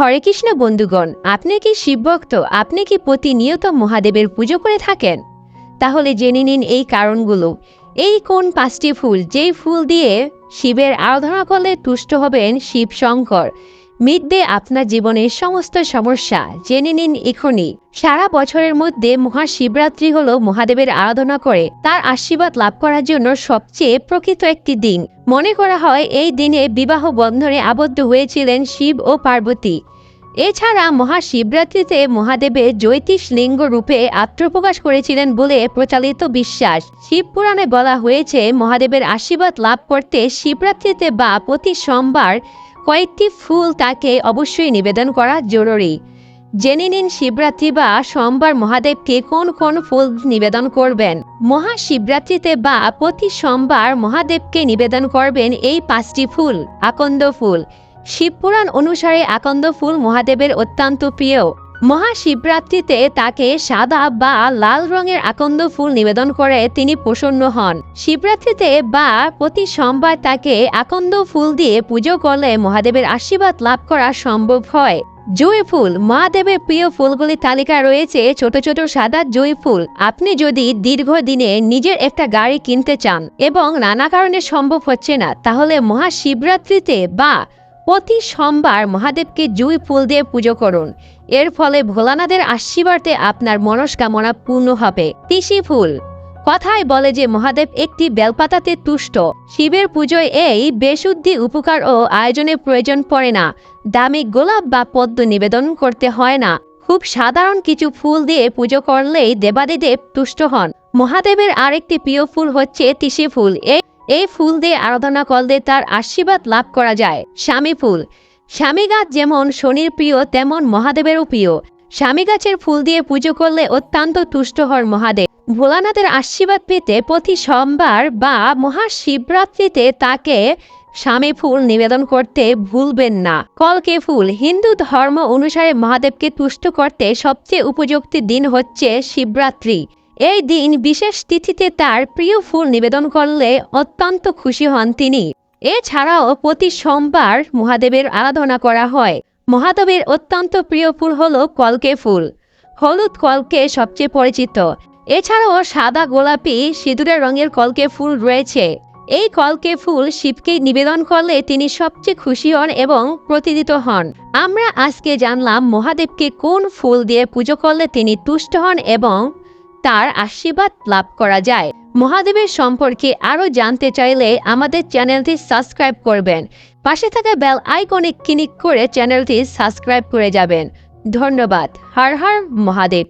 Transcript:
হরে কৃষ্ণ বন্ধুগণ, আপনি কি শিবভক্ত? আপনি কি প্রতিনিয়ত মহাদেবের পুজো করে থাকেন? তাহলে জেনে নিন এই কারণগুলো। এই কোন পাঁচটি ফুল? যেই ফুল দিয়ে শিবের আরাধনা করলে তুষ্ট হবেন শিব শঙ্কর মিটবে আপনার জীবনের সমস্ত সমস্যা। জেনে নিন এখনই, সারা বছরের মধ্যে মহাশিবরাত্রি হল মহাদেবের আরাধনা করে, তার আশীর্বাদ লাভ করার জন্য সবচেয়ে প্রকৃত একটি দিন। মনে করা হয়, এই দিনে বিবাহ বন্ধনে আবদ্ধ হয়েছিলেন শিব ও পার্বতী। এছাড়া মহাশিবরাত্রিতে মহাদেবের জ্যোতিষ লিঙ্গ রূপে আত্মপ্রকাশ করেছিলেন বলে প্রচালিত বিশ্বাস। শিব পুরাণে বলা হয়েছে, মহাদেবের আশীর্বাদ লাভ করতে শিবরাত্রিতে বা প্রতি সোমবার কয়েকটি ফুল তাকে অবশ্যই নিবেদন করা জরুরি। জেনে নিন শিবরাত্রি বা সোমবার মহাদেবকে কোন কোন ফুল নিবেদন করবেন। মহাশিবরাত্রিতে বা প্রতি সোমবার মহাদেবকে নিবেদন করবেন এই পাঁচটি ফুল, আকন্দ ফুল। শিবপুরাণ অনুসারে আকন্দ ফুল মহাদেবের অত্যন্ত প্রিয়। মহাশিবরাত্রিতে তাকে সাদা বা লাল রঙের আকন্দ ফুল নিবেদন করে তিনি প্রসন্ন হন। শিবরাত্রিতে বা প্রতি সোমবার তাকে আকন্দ ফুল দিয়ে পুজো করলে মহাদেবের আশীর্বাদ লাভ করা সম্ভব হয়। জুঁই ফুল, মহাদেবের প্রিয় ফুলগুলির তালিকায় রয়েছে ছোট ছোট সাদা জুঁই ফুল। আপনি যদি দীর্ঘদিনে নিজের একটা গাড়ি কিনতে চান এবং নানা কারণে সম্ভব হচ্ছে না, তাহলে মহাশিবরাত্রিতে বা প্রতি সোমবার মহাদেবকে জুঁই ফুল দিয়ে পুজো করুন। এর ফলে ভোলানাথের আশীর্বাদে আপনার মনস্কামনা পূর্ণ হবে। তিসি ফুল। কথায় বলে যে মহাদেব একটি বেলপাতাতে তুষ্ট। শিবের পুজোয় এই বেশুদ্ধি উপকার ও আয়োজনের প্রয়োজন পড়ে না। দামি গোলাপ বা পদ্ম নিবেদন করতে হয় না। খুব সাধারণ কিছু ফুল দিয়ে পুজো করলেই দেবাদিদেব তুষ্ট হন। মহাদেবের আরেকটি প্রিয় ফুল হচ্ছে তিসি ফুল। এই এই ফুল দিয়ে আরাধনা করলে তার আশীর্বাদ লাভ করা যায়। স্বামী ফুল। স্বামী গাছ যেমন শনির প্রিয়, তেমন মহাদেবেরও প্রিয়। স্বামী গাছের ফুল দিয়ে পুজো করলে অত্যন্ত তুষ্ট হন মহাদেব। ভোলানাথের আশীর্বাদ পেতে প্রতি সোমবার বা মহাশিবরাত্রিতে তাকে স্বামী ফুল নিবেদন করতে ভুলবেন না। কলকে ফুল? হিন্দু ধর্ম অনুসারে মহাদেবকে তুষ্ট করতে সবচেয়ে উপযুক্ত দিন হচ্ছে শিবরাত্রি। এই দিন বিশেষ তিথিতে তার প্রিয় ফুল নিবেদন করলে অত্যন্ত খুশি হন তিনি। এছাড়াও প্রতি সোমবার মহাদেবের আরাধনা করা হয়। মহাদেবের অত্যন্ত প্রিয় ফুল হল কলকে ফুল। হলুদ কলকে সবচেয়ে পরিচিত। এছাড়াও সাদা গোলাপি সিঁদুরের রঙের কলকে ফুল রয়েছে। এই কলকে ফুল শিবকে নিবেদন করলে তিনি সবচেয়ে খুশি হন এবং প্রতিদিত হন। আমরা আজকে জানলাম মহাদেবকে কোন ফুল দিয়ে পুজো করলে তিনি তুষ্ট হন এবং তার আশীর্বাদ লাভ করা যায়। মহাদেবের সম্পর্কে আরও জানতে চাইলে আমাদের চ্যানেলটি সাবস্ক্রাইব করবেন। পাশে থাকা বেল আইকনে ক্লিক করে চ্যানেলটি সাবস্ক্রাইব করে যাবেন। ধন্যবাদ। হর হর মহাদেব।